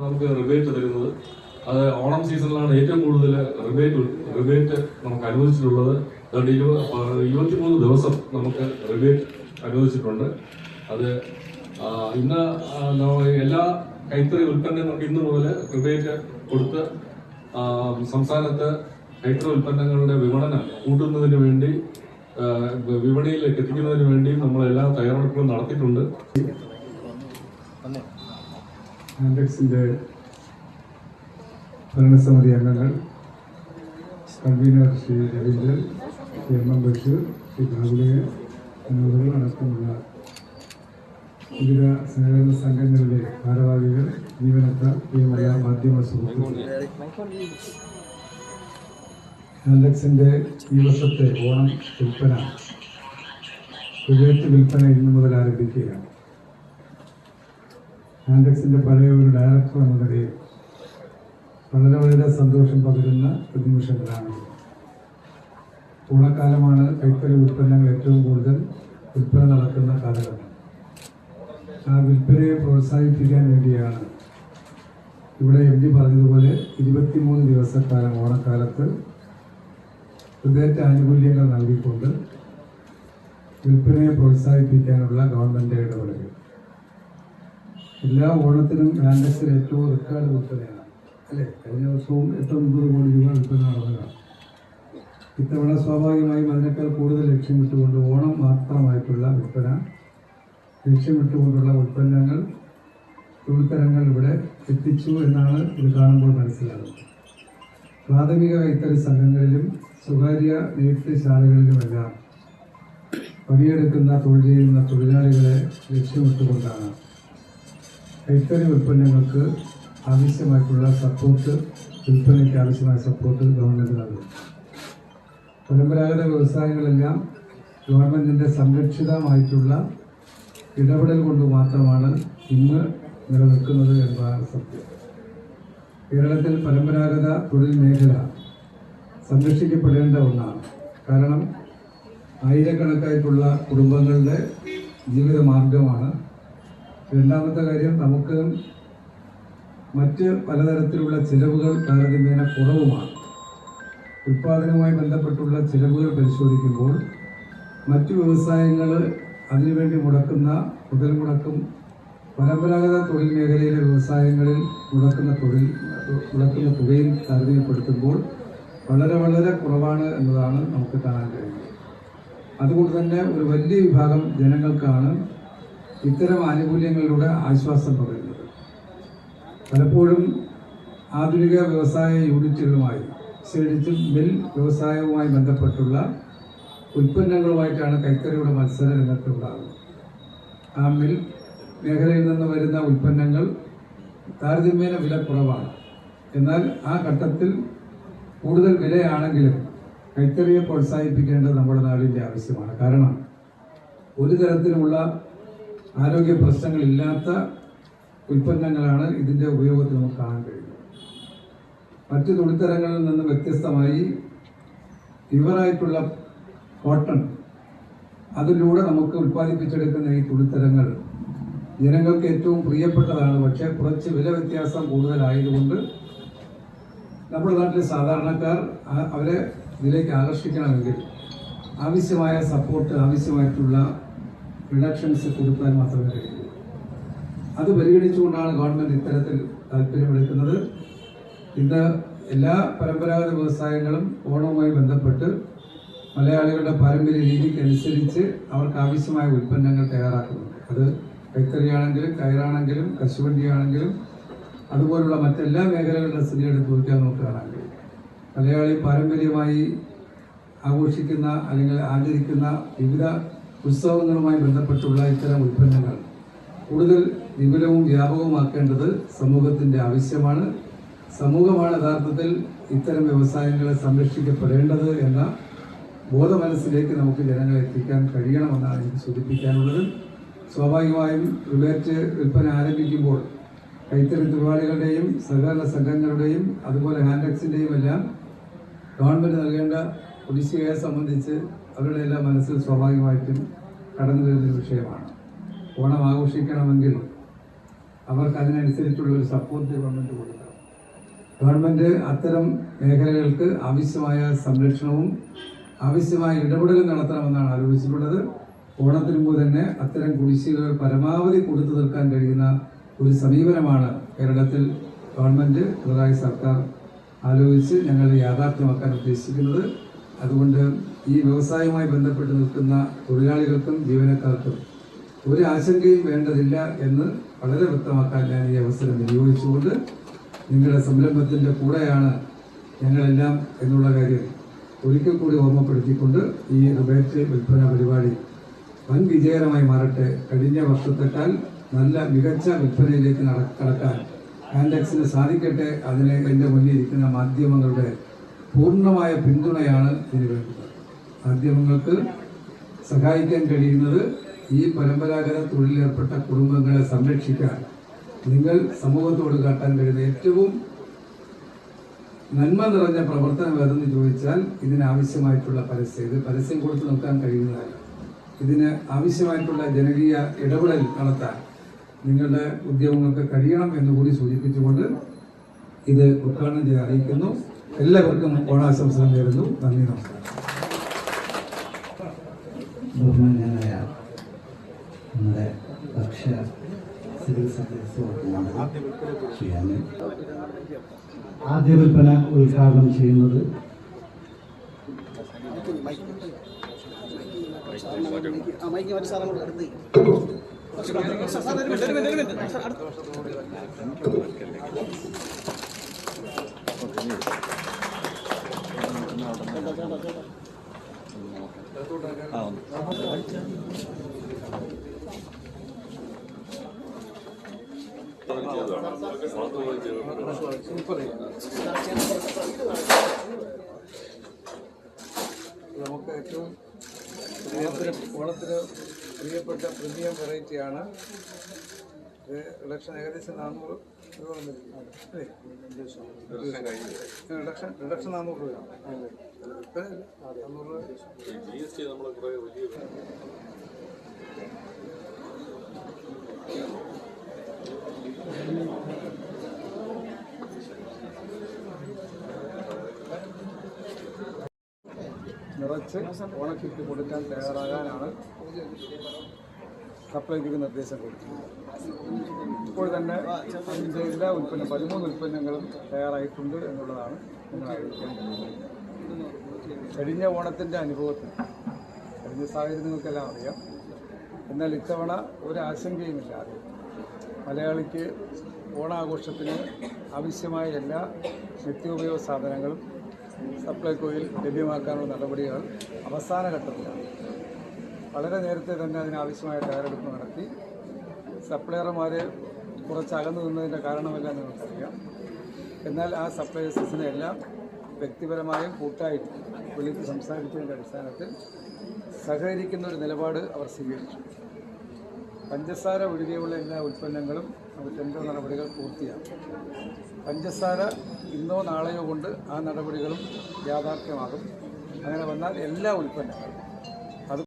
നമുക്ക് റിബേറ്റ് തരുന്നത് അത് ഓണം സീസണിലാണ് ഏറ്റവും കൂടുതൽ റിബേറ്റ് റിബേറ്റ് നമുക്ക് അനുവദിച്ചിട്ടുള്ളത്. അതുകൊണ്ട് ഇരുപത് ഇരുപത്തിമൂന്ന് ദിവസം നമുക്ക് റിബേറ്റ് അനുവദിച്ചിട്ടുണ്ട്. അത് ഇന്ന് എല്ലാ കൈത്തറി ഉൽപ്പന്നങ്ങൾക്ക് ഇന്ന് മുതൽ റിബേറ്റ് കൊടുത്ത് സംസ്ഥാനത്ത് കൈത്തറി ഉൽപ്പന്നങ്ങളുടെ വിപണനം കൂട്ടുന്നതിന് വേണ്ടി വിപണിയിലേക്ക് എത്തിക്കുന്നതിന് വേണ്ടി നമ്മൾ എല്ലാ തയ്യാറെടുപ്പുകളും നടത്തിയിട്ടുണ്ട്. ആൻഡെക്സിന്റെ ഭരണസമിതി അംഗങ്ങൾ convener Sri Raveendran M M Basheer Sri ബാബുലയ എന്നിവർ അടക്കമുള്ള വിവിധ സഹകരണ സംഘങ്ങളിലെ ഭാരവാഹികൾ ജീവനക്കാർ പ്രിയമുള്ള മാധ്യമ സുഹൃത്തുക്കൾ. ആൻഡക്സിന്റെ ഈ വർഷത്തെ ഓണം വിൽപ്പന വിജയത്ത് വിൽപ്പന ഇന്നു മുതൽ ആരംഭിക്കുകയാണ്. ആൻഡെക്സിന്റെ പഴയ ഒരു ഡയറക്ടർ എന്ന നിലയിൽ വളരെ വളരെ സന്തോഷം പകരുന്ന ഒരു നിമിഷങ്ങളാണ്. ഓണക്കാലമാണ് കൈത്തറി ഉൽപ്പന്നങ്ങൾ ഏറ്റവും കൂടുതൽ വിൽപ്പന നടക്കുന്ന കാലഘട്ടം. ആ വിൽപ്പനയെ പ്രോത്സാഹിപ്പിക്കാൻ വേണ്ടിയാണ് ഇവിടെ എം ഡി പറഞ്ഞതുപോലെ ഇരുപത്തിമൂന്ന് ദിവസക്കാലം ഓണക്കാലത്ത് ഹൃദയത്തെ ആനുകൂല്യങ്ങൾ നൽകിക്കൊണ്ട് വിൽപ്പനയെ പ്രോത്സാഹിപ്പിക്കാനുള്ള ഗവൺമെന്റ് ഇടപെടലുകൾ. എല്ലാ ഓണത്തിനും ആൻഡക്സിൽ ഏറ്റവും റെക്കോർഡ് വിൽപ്പനയാണ്. അല്ലേ? കഴിഞ്ഞ വർഷവും എട്ടൊൻപത് കോടി രൂപ വിൽപ്പന നടന്നതാണ്. ഇത്തവണ സ്വാഭാവികമായും അതിനേക്കാൾ കൂടുതൽ ലക്ഷ്യമിട്ടുകൊണ്ട് ഓണം മാത്രമായിട്ടുള്ള വിൽപ്പന ലക്ഷ്യമിട്ടുകൊണ്ടുള്ള ഉൽപ്പന്നങ്ങൾ തുണിത്തരങ്ങൾ ഇവിടെ എത്തിച്ചു എന്നാണ് ഇത് കാണുമ്പോൾ മനസ്സിലാകുന്നത്. പ്രാഥമിക കൈത്തറി സംഘങ്ങളിലും സ്വകാര്യ നെയ്ത്ത് ശാലകളിലുമെല്ലാം പണിയെടുക്കുന്ന തൊഴിൽ ചെയ്യുന്ന തൊഴിലാളികളെ ലക്ഷ്യമിട്ടുകൊണ്ടാണ് കൈത്തറി ഉൽപ്പന്നങ്ങൾക്ക് ആവശ്യമായിട്ടുള്ള സപ്പോർട്ട് വിൽപ്പനയ്ക്ക് ആവശ്യമായ സപ്പോർട്ട് ഗവൺമെന്റ് നൽകും. പരമ്പരാഗത വ്യവസായങ്ങളെല്ലാം ഗവൺമെന്റിന്റെ സംരക്ഷിതമായിട്ടുള്ള ഇടപെടൽ കൊണ്ട് മാത്രമാണ് ഇന്ന് നിലനിൽക്കുന്നത് എന്നതാണ് സത്യം. കേരളത്തിൽ പരമ്പരാഗത തൊഴിൽ മേഖല സംരക്ഷിക്കപ്പെടേണ്ട ഒന്നാണ്. കാരണം ആയിരക്കണക്കായിട്ടുള്ള കുടുംബങ്ങളുടെ ജീവിത മാർഗമാണ് രണ്ടാമത്തെ കാര്യം നമുക്ക് മറ്റ് പലതരത്തിലുള്ള ചിലവുകൾ താരതമ്യേന കുറവുമാണ്. ഉൽപാദനവുമായി ബന്ധപ്പെട്ടുള്ള ചിലവുകൾ പരിശോധിക്കുമ്പോൾ മറ്റു വ്യവസായങ്ങൾ അതിനുവേണ്ടി മുടക്കുന്ന മുതൽ മുടക്കും പരമ്പരാഗത തൊഴിൽ മേഖലയിലെ വ്യവസായങ്ങളിൽ മുടക്കുന്ന തൊഴിൽ മുടക്കുന്ന തുകയിൽ താരതമ്യപ്പെടുത്തുമ്പോൾ വളരെ വളരെ കുറവാണ് എന്നതാണ് നമുക്ക് കാണാൻ കഴിയുന്നത്. അതുകൊണ്ട് തന്നെ ഒരു വലിയ വിഭാഗം ജനങ്ങൾക്കാണ് ഇത്തരം ആനുകൂല്യങ്ങളിലൂടെ ആശ്വാസം പകരുന്നത്. പലപ്പോഴും ആധുനിക വ്യവസായ യൂണിറ്റുകളുമായി ശേഷിച്ചും മിൽ വ്യവസായവുമായി ബന്ധപ്പെട്ടുള്ള ഉൽപ്പന്നങ്ങളുമായിട്ടാണ് കൈത്തറിയുടെ മത്സര രംഗത്ത് ഉണ്ടാകുന്നത് ആ മിൽ മേഖലയിൽ നിന്ന് വരുന്ന ഉൽപ്പന്നങ്ങൾ താരതമ്യേന വില കുറവാണ്. എന്നാൽ ആ ഘട്ടത്തിൽ കൂടുതൽ വിലയാണെങ്കിലും കൈത്തറിയെ പ്രോത്സാഹിപ്പിക്കേണ്ടത് നമ്മുടെ നാടിന്റെ ആവശ്യമാണ്. കാരണം ഒരു തരത്തിലുമുള്ള ആരോഗ്യ പ്രശ്നങ്ങളില്ലാത്ത ഉൽപ്പന്നങ്ങളാണ് ഇതിന്റെ ഉപയോഗത്തിൽ നമുക്ക് കാണാൻ കഴിയുന്നത്. മറ്റു തുണിത്തരങ്ങളിൽ നിന്ന് വ്യത്യസ്തമായി പ്യുവറായിട്ടുള്ള കോട്ടൺ അതിലൂടെ നമുക്ക് ഉൽപ്പാദിപ്പിച്ചെടുക്കുന്ന ഈ തുണിത്തരങ്ങൾ ജനങ്ങൾക്ക് ഏറ്റവും പ്രിയപ്പെട്ടതാണ്. പക്ഷേ കുറച്ച് വില വ്യത്യാസം കൂടുതലായതുകൊണ്ട് നമ്മുടെ നാട്ടിലെ സാധാരണക്കാർ അവരെ ഇതിലേക്ക് ആകർഷിക്കണമെങ്കിൽ ആവശ്യമായ സപ്പോർട്ട് ആവശ്യമായിട്ടുള്ള റിഡക്ഷൻസ് കൊടുക്കാൻ മാത്രമേ കഴിയൂ. അത് പരിഗണിച്ചുകൊണ്ടാണ് ഗവൺമെന്റ് ഇത്തരത്തിൽ താല്പര്യമെടുക്കുന്നത്. ഇന്ന് എല്ലാ പരമ്പരാഗത വ്യവസായങ്ങളും ഓണവുമായി ബന്ധപ്പെട്ട് മലയാളികളുടെ പാരമ്പര്യ രീതിക്കനുസരിച്ച് അവർക്ക് ആവശ്യമായ ഉൽപ്പന്നങ്ങൾ തയ്യാറാക്കുന്നുണ്ട്. അത് കൈത്തറിയാണെങ്കിലും കയറാണെങ്കിലും കശുവണ്ടിയാണെങ്കിലും അതുപോലുള്ള മറ്റെല്ലാ മേഖലകളുടെ സ്ഥിതി എടുത്ത് നോക്കിയാൽ നമുക്ക് മലയാളി പാരമ്പര്യമായി ആഘോഷിക്കുന്ന അല്ലെങ്കിൽ ആചരിക്കുന്ന വിവിധ ഉത്സവങ്ങളുമായി ബന്ധപ്പെട്ടുള്ള ഇത്തരം ഉൽപ്പന്നങ്ങൾ കൂടുതൽ വിപുലവും വ്യാപകവുമാക്കേണ്ടത് സമൂഹത്തിന്റെ ആവശ്യമാണ്. സമൂഹമാണ് യഥാർത്ഥത്തിൽ ഇത്തരം വ്യവസായങ്ങളെ സംരക്ഷിക്കപ്പെടേണ്ടത് എന്ന ബോധമനസ്സിലേക്ക് നമുക്ക് ജനങ്ങളെ എത്തിക്കാൻ കഴിയണമെന്നാണ് എനിക്ക് സൂചിപ്പിക്കാനുള്ളത്. സ്വാഭാവികമായും റിലേറ്റ് വിൽപ്പന ആരംഭിക്കുമ്പോൾ കൈത്തറി തൊഴിലാളികളുടെയും സഹകരണ സംഘങ്ങളുടെയും അതുപോലെ ഹാൻഡെക്സിന്റെയും എല്ലാം ഗവൺമെന്റ് നൽകേണ്ട കുടിശ്ശികയെ സംബന്ധിച്ച് അവരുടെ എല്ലാ മനസ്സിൽ സ്വാഭാവികമായിട്ടും കടന്നു വരുന്ന വിഷയമാണ്. ഓണം ആഘോഷിക്കണമെങ്കിൽ അവർക്ക് അതിനനുസരിച്ചുള്ള ഒരു സപ്പോർട്ട് ഗവൺമെന്റ് കൊടുക്കണം. ഗവൺമെന്റ് അത്തരം മേഖലകൾക്ക് ആവശ്യമായ സംരക്ഷണവും ആവശ്യമായ ഇടപെടലും നടത്തണമെന്നാണ് ആലോചിച്ചിട്ടുള്ളത് ഓണത്തിന് മുമ്പ് തന്നെ അത്തരം കുടിശ്ശികകൾ പരമാവധി കൊടുത്തു തീർക്കാൻ കഴിയുന്ന ഒരു സമീപനമാണ് കേരളത്തിൽ ഗവൺമെന്റ് പിണറായി സർക്കാർ ആലോചിച്ച് ഞങ്ങൾ യാഥാർത്ഥ്യമാക്കാൻ ഉദ്ദേശിക്കുന്നത്. അതുകൊണ്ട് ഈ വ്യവസായവുമായി ബന്ധപ്പെട്ട് നിൽക്കുന്ന തൊഴിലാളികൾക്കും ജീവനക്കാർക്കും ഒരു ആശങ്കയും വേണ്ടതില്ല എന്ന് വളരെ വ്യക്തമാക്കാൻ ഞാൻ ഈ അവസരം വിനിയോഗിച്ചുകൊണ്ട് നിങ്ങളുടെ സംരംഭത്തിന്റെ കൂടെയാണ് ഞങ്ങളെല്ലാം എന്നുള്ള കാര്യം ഒരിക്കൽ കൂടി ഓർമ്മപ്പെടുത്തിക്കൊണ്ട് ഈ റിബേറ്റ് വിൽപ്പന പരിപാടി വൻ വിജയകരമായി മാറട്ടെ. കഴിഞ്ഞ വർഷത്തെക്കാൾ നല്ല മികച്ച വിൽപ്പനയിലേക്ക് നട- കടക്കാൻ ആൻഡെക്സിന് സാധിക്കട്ടെ. അതിന് എന്റെ മുന്നിൽ ഇരിക്കുന്ന മാധ്യമങ്ങളുടെ പൂർണമായ പിന്തുണയാണ് ഇതിന് വേണ്ടത് മാധ്യമങ്ങൾക്ക് സഹായിക്കാൻ കഴിയുന്നത്. ഈ പരമ്പരാഗത തൊഴിലേർപ്പെട്ട കുടുംബങ്ങളെ സംരക്ഷിക്കാൻ നിങ്ങൾ സമൂഹത്തോട് കാട്ടാൻ കഴിയുന്ന ഏറ്റവും നന്മ നിറഞ്ഞ പ്രവർത്തനം ഏതെന്ന് ചോദിച്ചാൽ ഇതിനാവശ്യമായിട്ടുള്ള പരസ്യം. ഇത് പരസ്യം കൊടുത്ത് നോക്കാൻ കഴിയുന്നതല്ല. ഇതിന് ആവശ്യമായിട്ടുള്ള ജനകീയ ഇടപെടൽ നടത്താൻ നിങ്ങളുടെ ഉദ്യോഗങ്ങൾക്ക് കഴിയണം എന്നുകൂടി സൂചിപ്പിച്ചുകൊണ്ട് ഇത് ഉദ്ഘാടനം ചെയ്ത് അറിയിക്കുന്നു. എല്ലാവർക്കും ഓണാശംസകൾ നേരുന്നു നന്ദി നമസ്കാരം. ബഹുമാനായ നമ്മുടെ ഭക്ഷ്യ സിവിൽ സർവീസ് അനിൽ ആദ്യ വിൽപ്പന ഉദ്ഘാടനം ചെയ്യുന്നത് ആ മൈക്ക് മറ്റു സാധനം കൂടെ എടുത്ത് നമുക്ക് ഏറ്റവും പ്രിയത്തിന് ഓണത്തിന് പ്രിയപ്പെട്ട പ്രീമിയം വെറൈറ്റിയാണ് ഇത് റിഡക്ഷൻ ഏകദേശം നാനൂറ്? നിറച്ച് ഓണക്കിറ്റ് കൊടുക്കാൻ തയ്യാറാകാനാണ്. സപ്ലൈക്ക് നിർദ്ദേശം കൊടുത്തിട്ടുണ്ട്. ഇപ്പോൾ തന്നെ അതിന്റെ എല്ലാ ഉൽപ്പന്ന പതിമൂന്ന് ഉൽപ്പന്നങ്ങളും തയ്യാറായിട്ടുണ്ട് എന്നുള്ളതാണ് നിങ്ങൾ കഴിഞ്ഞ ഓണത്തിന്റെ അനുഭവത്തിൽ കഴിഞ്ഞ സാഹചര്യം നിങ്ങൾക്കെല്ലാം അറിയാം. എന്നാൽ ഇത്തവണ ഒരു ആശങ്കയുമില്ലാതെ മലയാളിക്ക് ഓണാഘോഷത്തിന് ആവശ്യമായ എല്ലാ നിത്യോപയോഗ സാധനങ്ങളും സപ്ലൈകോയിൽ ലഭ്യമാക്കാനുള്ള നടപടികൾ അവസാന ഘട്ടത്തിലാണ്. വളരെ നേരത്തെ തന്നെ അതിനാവശ്യമായ തയ്യാറെടുപ്പ് നടത്തി. സപ്ലയർമാർ കുറച്ച് അകന്നു നിന്നതിന്റെ കാരണമെല്ലാം നിങ്ങൾക്കറിയാം എന്നാൽ ആ സപ്ലയേഴ്സിനെ എല്ലാം വ്യക്തിപരമായും കൂട്ടായും വിളിച്ച് സംസാരിച്ചതിന്റെ അടിസ്ഥാനത്തിൽ സഹകരിക്കുന്ന ഒരു നിലപാട് അവർ സ്വീകരിച്ചു. പഞ്ചസാര ഒഴികെയുള്ള എല്ലാ ഉൽപ്പന്നങ്ങളും അവർ ടെൻഡർ നടപടികൾ പൂർത്തിയാക്കും. പഞ്ചസാര ഇന്നോ നാളെയോ കൊണ്ട് ആ നടപടികളും യാഥാർത്ഥ്യമാകും. അങ്ങനെ വന്നാൽ എല്ലാ ഉൽപ്പന്നങ്ങളും